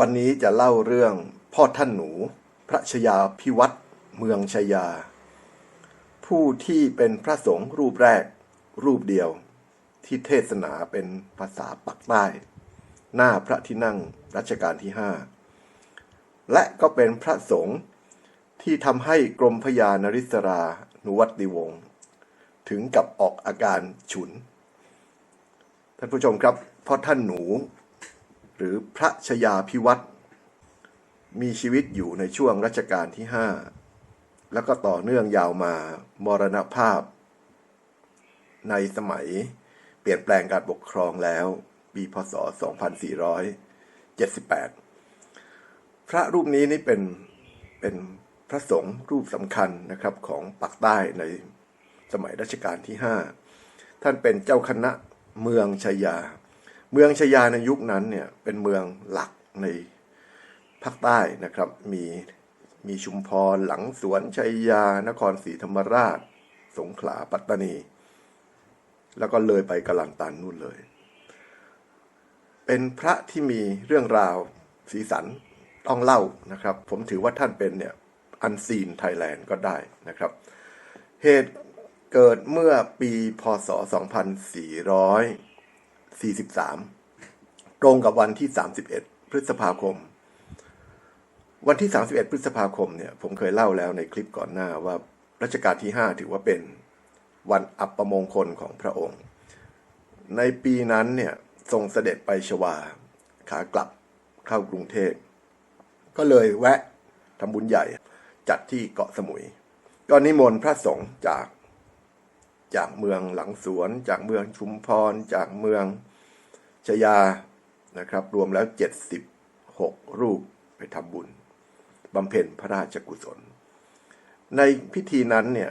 วันนี้จะเล่าเรื่องพ่อท่านหนู พระชยาพิวัตรเมืองชยา ผู้ที่เป็นพระสงฆ์รูปแรก รูปเดียว ที่เทศนาเป็นภาษาปักใต้ หน้าพระที่นั่งรัชกาลที่ห้าและก็เป็นพระสงฆ์ที่ทำให้กรมพยานริศรานุวัติวงศ์ถึงกับออกอาการฉุน ท่านผู้ชมครับพ่อท่านหนู หรือพระชยาพิวัตรมีชีวิตอยู่ในช่วงรัชกาลที่ห้าแล้วก็ต่อเนื่องยาวมามรณภาพ ในสมัยเปลี่ยนแปลงการปกครองแล้ว ปีพศ 2478 พระรูปนี้นี่เป็นเป็นพระสงฆ์รูปสำคัญนะครับของปักใต้ในสมัยรัชกาลที่ 5 ท่านเป็นเจ้าคณะเมืองชายา เมืองชยาในยุคนั้นเนี่ยเป็นเมืองหลักในภาคใต้นะครับ มีมีชุมพรหลังสวนชัยยานครศรีธรรมราช สงขลาปัตตานี แล้วก็เลยไปกะลันตันนู่นเลย เป็นพระที่มีเรื่องราวสีสันต้องเล่านะครับ ผมถือว่าท่านเป็นเนี่ยอันซีนไทยแลนด์ก็ได้นะครับ เหตุเกิดเมื่อปีพศ 2443 ตรงกับวันที่ 31 พฤษภาคม วันที่ 31 พฤษภาคมเนี่ยผมเคยเล่าแล้วในคลิปก่อนหน้าว่ารัชกาลที่ 5 ถือว่าเป็นวันอัปมงคลของพระองค์ ในปีนั้นเนี่ยทรงเสด็จไปชวา ขากลับเข้ากรุงเทพก็เลยแวะทำบุญใหญ่จัดที่เกาะสมุย ก็นิมนต์พระสงฆ์จากจากเมืองหลังสวน จากเมืองชุมพร จากเมืองชยา นะครับ รวมแล้ว 76 รูปไปทำบุญบำเพ็ญพระราชกุศล ในพิธีนั้นเนี่ย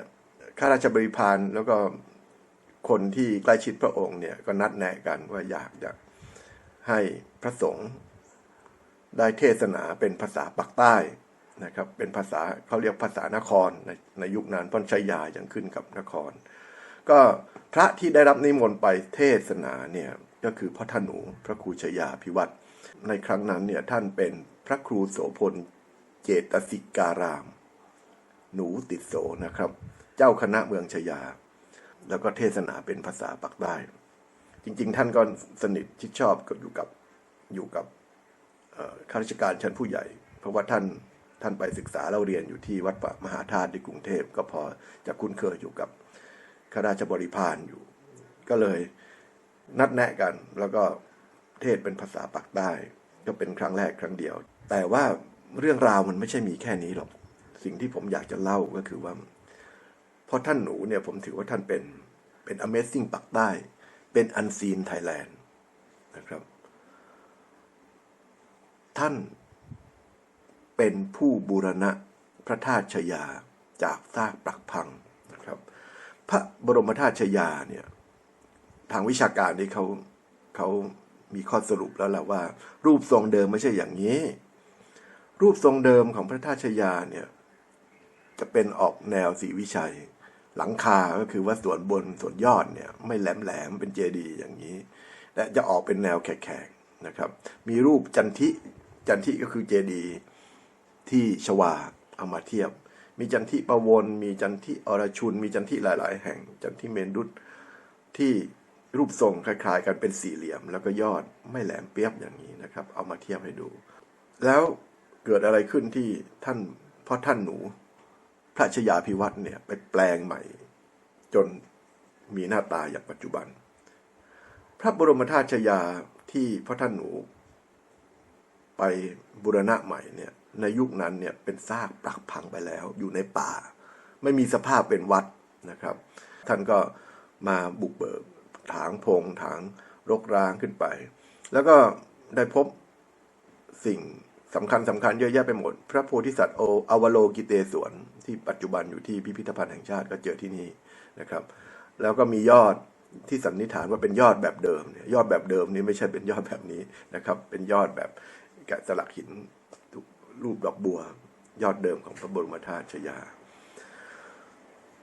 ข้าราชบริพารแล้วก็คนที่ใกล้ชิดพระองค์เนี่ยก็นัดแนะกันว่าอยากจะให้พระสงฆ์ได้เทศนาเป็นภาษาปักใต้นะครับ เป็นภาษาเขาเรียกภาษานครในในยุคนั้นพ้นชัยยายังขึ้นกับนคร ก็พระที่ได้รับนิมนต์ไปเทศนาเนี่ย ก็คือพ่อท่านหนูพระครูชยาพิวัตรในครั้งนั้นเนี่ยท่านเป็นพระครูโสพลเจตสิการาม หนูติดโสนะครับ เจ้าคณะเมืองชยา แล้วก็เทศนาเป็นภาษาปักใต้ จริง ๆ ท่านก็สนิทชิดชอบกับอยู่กับอยู่กับข้าราชการชั้นผู้ใหญ่ เพราะว่าท่านท่านไปศึกษาเราเรียนอยู่ที่วัดมหาธาตุที่กรุงเทพก็พอจะคุ้นเคยอยู่กับข้าราชบริพารอยู่ ก็เลย นัดแนะกัน แล้วก็เทศเป็นภาษาปักใต้ ก็เป็นครั้งแรกครั้งเดียว แต่ว่าเรื่องราวมันไม่ใช่มีแค่นี้หรอก สิ่งที่ผมอยากจะเล่าก็คือว่าพราะท่านหนูเนี่ยผมถือว่าท่านเป็นเป็น Amazing ปักใต้ เป็นอันซีนไทยแลนด์นะครับ ท่านเป็นผู้บูรณะพระธาตุชยาจากซากปรักพังนะครับ พระบรมธาตุชยาเนี่ย ทางวิชาการที่เขาเขามีข้อสรุปแล้วแหละว่า รูปทรงเดิมไม่ใช่อย่างนี้ รูปทรงเดิมของพระธาตุชยาเนี่ย จะเป็นออกแนวสีวิชัย หลังคาก็คือว่าส่วนบนส่วนยอดเนี่ย ไม่แหลมแหลมเป็นเจดีย์อย่างนี้ และจะออกเป็นแนวแขกๆนะครับ มีรูปจันทิจันทิก็คือเจดีย์ที่ชวาเอามาเทียบ มีจันทิประวน มีจันทิอรชุน มีจันทิหลาย ๆ แห่ง จันทิเมนดุษที่ รูปทรงคล้ายๆ กันเป็นสี่เหลี่ยม แล้วก็ยอดไม่แหลมเปียบอย่างนี้นะครับ เอามาเทียบให้ดู แล้วเกิดอะไรขึ้นที่ท่านพ่อท่านหนู พระชยาพิวัตรเนี่ยไปแปลงใหม่ จนมีหน้าตาอย่างปัจจุบัน พระบรมธาตุชยาที่พ่อท่านหนู ไปบูรณะใหม่เนี่ยในยุคนั้นเนี่ยเป็นซากปรักพังไปแล้วอยู่ในป่า ไม่มีสภาพเป็นวัดนะครับ ท่านก็มาบุกเบิก ถางพงถางรกร้างขึ้นไป แล้วก็ได้พบสิ่งสำคัญสำคัญเยอะแยะไปหมด พระโพธิสัตว์โออวโลกิเตศวนที่ปัจจุบันอยู่ที่พิพิธภัณฑ์แห่งชาติก็เจอที่นี่นะครับ แล้วก็มียอดที่สันนิษฐานว่าเป็นยอดแบบเดิมยยอดแบบเดิมนี่ไม่ใช่เป็นยอดแบบนี้นะครับ เป็นยอดแบบแกะสลักหินรูปดอกบัว ยอดเดิมของพระบรมธาตุชยา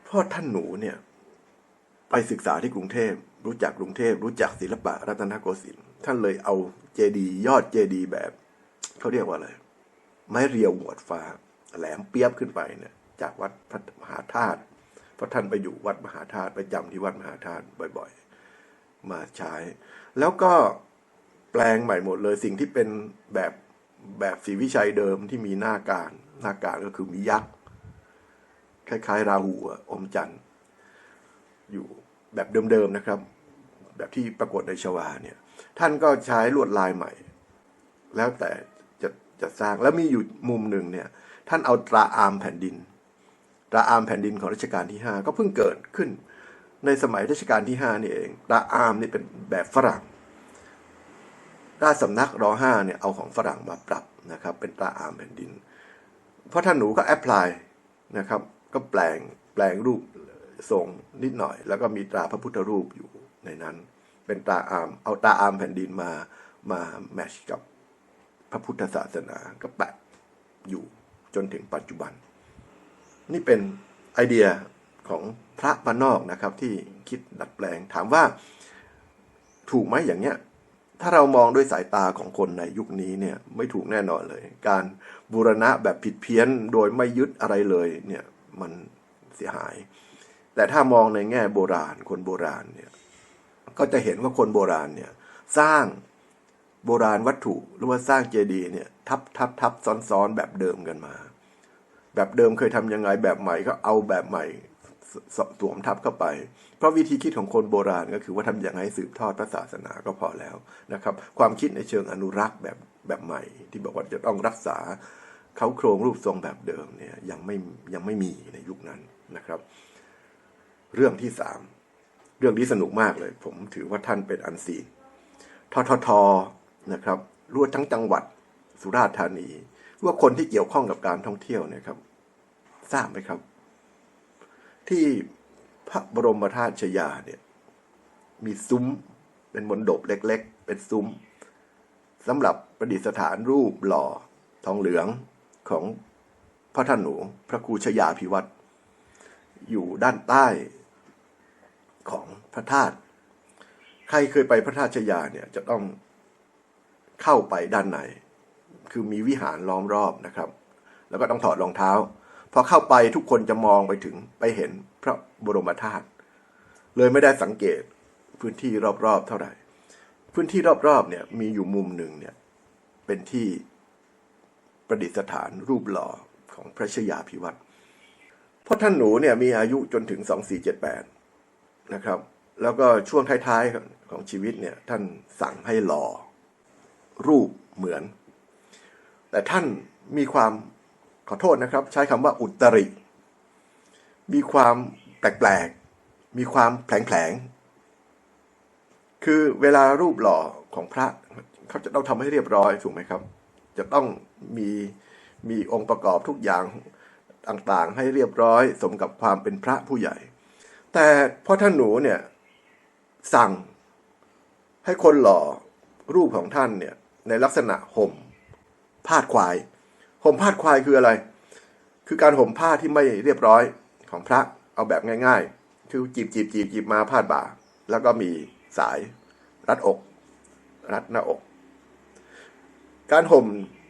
พ่อท่านหนูเนี่ย ไปศึกษาที่กรุงเทพ รู้จักกรุงเทพรู้จักศิลปะรัตนโกสินทร์ท่านเลยเอาเจดีย์ยอดเจดีย์แบบเขาเรียกว่าอะไรไม้เรียวหวดฟ้า แหลมเปียบขึ้นไปเนี่ย จากวัดพระมหาธาตุเพราะท่านไปอยู่วัดมหาธาตุไปจำที่วัดมหาธาตุบ่อยๆ มาใช้ แล้วก็แปลงใหม่หมดเลยสิ่งที่เป็นแบบแบบศรีวิชัยเดิมที่มีหน้าการหน้าการก็คือมียักษ์คล้ายๆ ราหูอะอมจันทร์อยู่ แบบเดิมๆนะครับ แบบที่ปรากฏในชวาเนี่ย ท่านก็ใช้ลวดลายใหม่ แล้วแต่จะจะสร้างแล้วมีอยู่มุมหนึ่งเนี่ย ท่านเอาตราอามแผ่นดิน ตราอามแผ่นดินของรัชกาลที่ห้าก็เพิ่งเกิดขึ้น ในสมัยรัชกาลที่ห้านี่เองตราอามนี่เป็นแบบฝรั่งราชสำนักรห้าเนี่ยเอาของฝรั่งมาปรับนะครับ เป็นตราอามแผ่นดิน เพราะท่านหนูก็แอพพลายนะครับ ก็แปลงแปลงรูป ทรงนิดหน่อย แล้วก็มีตราพระพุทธรูปอยู่ในนั้น เป็นตราอาม เอาตราอามแผ่นดินมามาแมชกับพระพุทธศาสนาก็แปะอยู่จนถึงปัจจุบัน นี่เป็นไอเดียของพระบานอกนะครับที่คิดดัดแปลงถามว่าถูกไหมอย่างเนี้ยถ้าเรามองด้วยสายตาของคนในยุคนี้เนี่ยไม่ถูกแน่นอนเลย การบูรณะแบบผิดเพี้ยนโดยไม่ยึดอะไรเลยเนี่ยมันเสียหาย แต่ถ้ามองในแง่โบราณ คนโบราณเนี่ยก็จะเห็นว่าคนโบราณเนี่ยสร้างโบราณวัตถุหรือว่าสร้างเจดีย์เนี่ยทับทับทับซ้อนซ้อนแบบเดิมกันมา แบบเดิมเคยทำยังไงแบบใหม่ก็เอาแบบใหม่สสสวมทับเข้าไป เพราะวิธีคิดของคนโบราณก็คือว่าทำอย่างไรสืบทอดพระศาสนาก็พอแล้วนะครับ ความคิดในเชิงอนุรักษ์แบบแบบใหม่ ที่บอกว่าจะต้องรักษาเขาโครงรูปทรงแบบเดิมเนี่ยยังไม่ยังไม่มีในยุคนั้นนะครับ เรื่องที่สามเรื่องนี้สนุกมากเลย ผมถือว่าท่านเป็นอันซีนทททนะครับรวดทั้งจังหวัดสุราษฎร์ธานีว่าคนที่เกี่ยวข้องกับการท่องเที่ยวเนี่ยครับ ทราบไหมครับ ที่พระบรมธาตุชยาเนี่ย มีซุ้มเป็นมณฑปเล็ก ๆ เป็นซุ้มสำหรับประดิษฐานรูปหล่อทองเหลืองของพระท่านหนู พระครูชยาพิวัตรอยู่ด้านใต้ ของพระธาตุใครเคยไปพระธาตุชยาเนี่ยจะต้องเข้าไปด้านในคือมีวิหารล้อมรอบนะครับ แล้วก็ต้องถอดรองเท้าพอเข้าไปทุกคนจะมองไปถึงไปเห็นพระบรมธาตุเลยไม่ได้สังเกตพื้นที่รอบๆเท่าไหร่ พื้นที่รอบๆเนี่ยมีอยู่มุมหนึ่งเนี่ยเป็นที่ประดิษฐานรูปหล่อของพระชยาพิวัตรเพราะท่านหนูเนี่ยมีอายุจนถึง 2478 นะครับ แล้วก็ช่วงท้ายๆของชีวิตเนี่ยท่านสั่งให้หล่อรูปเหมือน แต่ท่านมีความขอโทษนะครับ ใช้คำว่าอุตริ มีความแปลกๆ มีความแผลงๆ คือเวลารูปหล่อของพระเขาจะต้องทำให้เรียบร้อยถูกไหมครับ จะต้องมีมีองค์ประกอบทุกอย่างต่างๆ ให้เรียบร้อยสมกับความเป็นพระผู้ใหญ่ แต่พ่อท่านหนูเนี่ยสั่งให้คนหล่อรูปของท่านเนี่ยในลักษณะห่มพาควายห่มพาควายคืออะไร คือการห่มผ้าที่ไม่เรียบร้อยของพระเอาแบบง่าย ๆ คือจีบจีบจีบจีบมาพาดบ่า แล้วก็มีสายรัดอก รัดหน้าอก การห่ม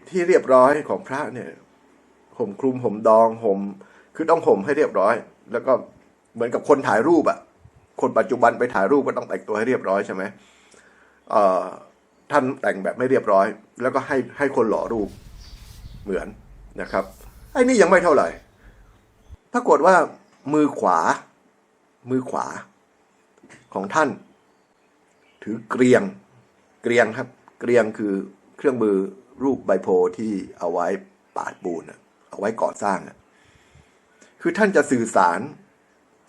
ที่เรียบร้อยของพระเนี่ยห่มคลุมห่มดองห่มคือต้องห่มให้เรียบร้อย แล้วก็ เหมือนกับคนถ่ายรูปอะคนปัจจุบันไปถ่ายรูปก็ต้องแต่งตัวให้เรียบร้อยใช่ไหมเอ่อท่านแต่งแบบไม่เรียบร้อย แล้วก็ให้ให้คนหล่อรูปเหมือนนะครับไอ้นี่ยังไม่เท่าไหร่ปรากฏว่ามือขวา มือขวาของท่าน ถือเกรียงเกรียงครับ เกรียงคือเครื่องมือรูปใบโพที่เอาไว้ปาดปูนเอาไว้ก่อสร้างคือท่านจะสื่อสาร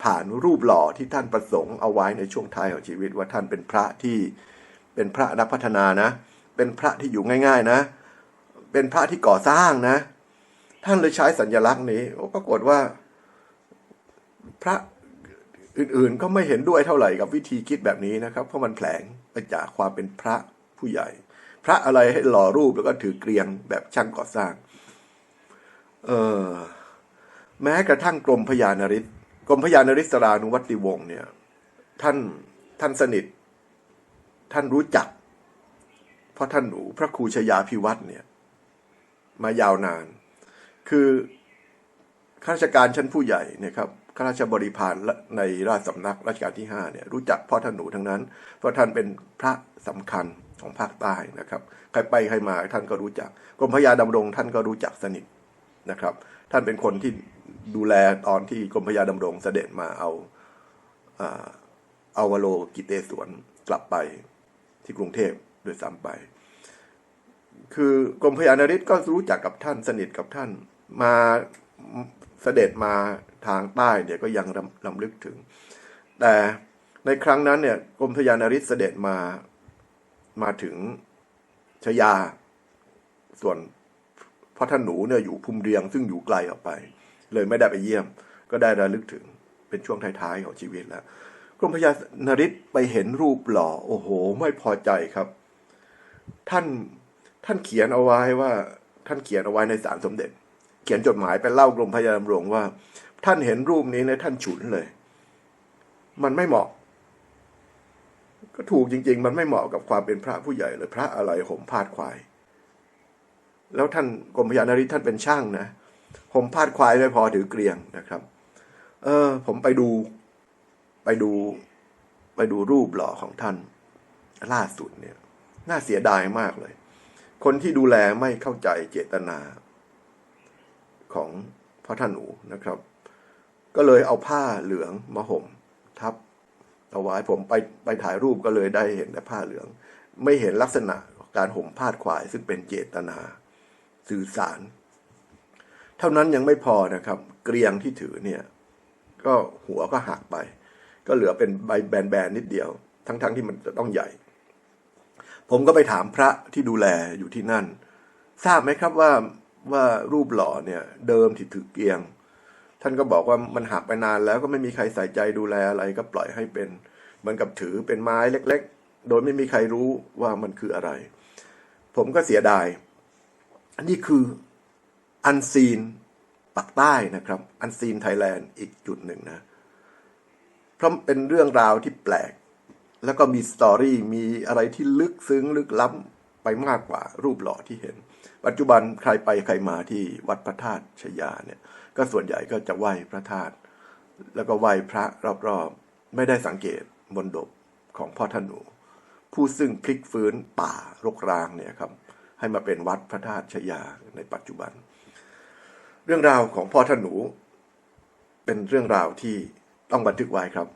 ผ่านรูปหล่อที่ท่านประสงค์เอาไว้ในช่วงท้ายของชีวิตว่าท่านเป็นพระที่เป็นพระนักพัฒนานะ เป็นพระที่อยู่ง่าย ๆนะ เป็นพระที่ก่อสร้างนะ ท่านเลยใช้สัญลักษณ์นี้โอ้ปรากฏว่า พระอื่นๆก็ไม่เห็นด้วยเท่าไหร่กับวิธีคิดแบบนี้นะครับ เพราะมันแผลงไปจากความเป็นพระผู้ใหญ่ พระอะไรให้หล่อรูปแล้วก็ถือเกรียงแบบช่างก่อสร้าง เออแม้กระทั่งกรมพยานริศ กรมพยานริศรานุวัติวงศ์เนี่ย ท่านท่านสนิท ท่านรู้จัก เพราะท่านหนูพระครูชยาพิวัตรเนี่ย มายาวนาน คือข้าราชการชั้นผู้ใหญ่เนี่ยครับข้าราชบริพารในราชสำนักรัชกาลที่ห้าเนี่ยรู้จักพ่อท่านหนูทั้งนั้น เพราะท่านเป็นพระสำคัญของภาคใต้นะครับ ใครไปใครมาท่านก็รู้จักกรมพระยาดำรงท่านก็รู้จักสนิทนะครับ ท่านเป็นคนที่ ดูแลตอนที่กรมพระยาดำรงเสด็จมาเอาเอาวโรกิเตศวนกลับไปที่กรุงเทพโดยซ้ำไป คือกรมพยานริศก็รู้จักกับท่านสนิทกับท่าน มาเสด็จมาทางใต้เนี่ยก็ยังลำลึกถึง แต่ในครั้งนั้นเนี่ยกรมพยานริศเสด็จมามาถึงชยา ส่วนพ่อท่านหนูเนี่ยอยู่ภูมิเรียงซึ่งอยู่ไกลออกไป เลยไม่ได้ไปเยี่ยม ก็ได้ระลึกถึงเป็นช่วงท้ายๆของชีวิตแล้วกรมพยานริศไปเห็นรูปหล่อ โอ้โห ไม่พอใจครับ ท่านท่านเขียนเอาไว้ว่า ท่านเขียนเอาไว้ในสารสมเด็จ เขียนจดหมายไปเล่ากรมพยาดำรงว่า ท่านเห็นรูปนี้เนี่ยท่านฉุนเลย มันไม่เหมาะ ก็ถูกจริง ๆ มันไม่เหมาะกับความเป็นพระผู้ใหญ่เลยพระอะไรห่มพาดควาย แล้วท่านกรมพยานริศท่านเป็นช่างนะ ห่มพาดควายไม่พอถือเกรียงนะครับ เออ ผมไปดู ไปดู ไปดูรูปหล่อของท่าน ล่าสุดเนี่ย น่าเสียดายมากเลย คนที่ดูแลไม่เข้าใจเจตนา ของพ่อท่านหนูนะครับ ก็เลยเอาผ้าเหลืองมาห่ม ทับเอาไว้ผมไปไปถ่ายรูปก็เลยได้เห็นแต่ผ้าเหลือง ไม่เห็นลักษณะการห่มผ้าดควายซึ่งเป็นเจตนา สื่อสาร ท่านั้นยังไม่พอนะครับ เกรียงที่ถือเนี่ย ก็หัวก็หักไป ก็เหลือเป็นใบแบนๆนิดเดียว ทั้งๆทที่มันจะต้องใหญ่ ผมก็ไปถามพระที่ดูแลอยู่ที่นั่น ทราบไหมครับว่าว่ารูปหล่อเนี่ย เดิมที่ถือเกรียง ท่านก็บอกว่ามันหักไปนานแล้วก็ไม่มีใครใส่ใจดูแลอะไรก็ปล่อยให้เป็นเหมือนกับถือเป็นไม้เล็ก ๆ โดยไม่มีใครรู้ว่ามันคืออะไร ผมก็เสียดาย อันนี้คือ อันซีนปักใต้นะครับ อันซีนไทยแลนด์อีกจุดหนึ่งนะ เพราะเป็นเรื่องราวที่แปลก แล้วก็มีสตอรี่มีอะไรที่ลึกซึ้งลึกล้ำไปมากกว่ารูปหล่อที่เห็น ปัจจุบันใครไปใครมาที่วัดพระธาตุชยาเนี่ย ก็ส่วนใหญ่ก็จะไหว้พระธาตุแล้วก็ไหว้พระรอบๆ ไม่ได้สังเกตบนดบของพ่อท่านหนู ผู้ซึ่งพลิกฟื้นป่ารกร้างเนี่ยครับ ให้มาเป็นวัดพระธาตุชยาในปัจจุบัน เรื่องราวของพ่อท่านหนู เป็นเรื่องราวที่ต้องบันทึกไว้ครับ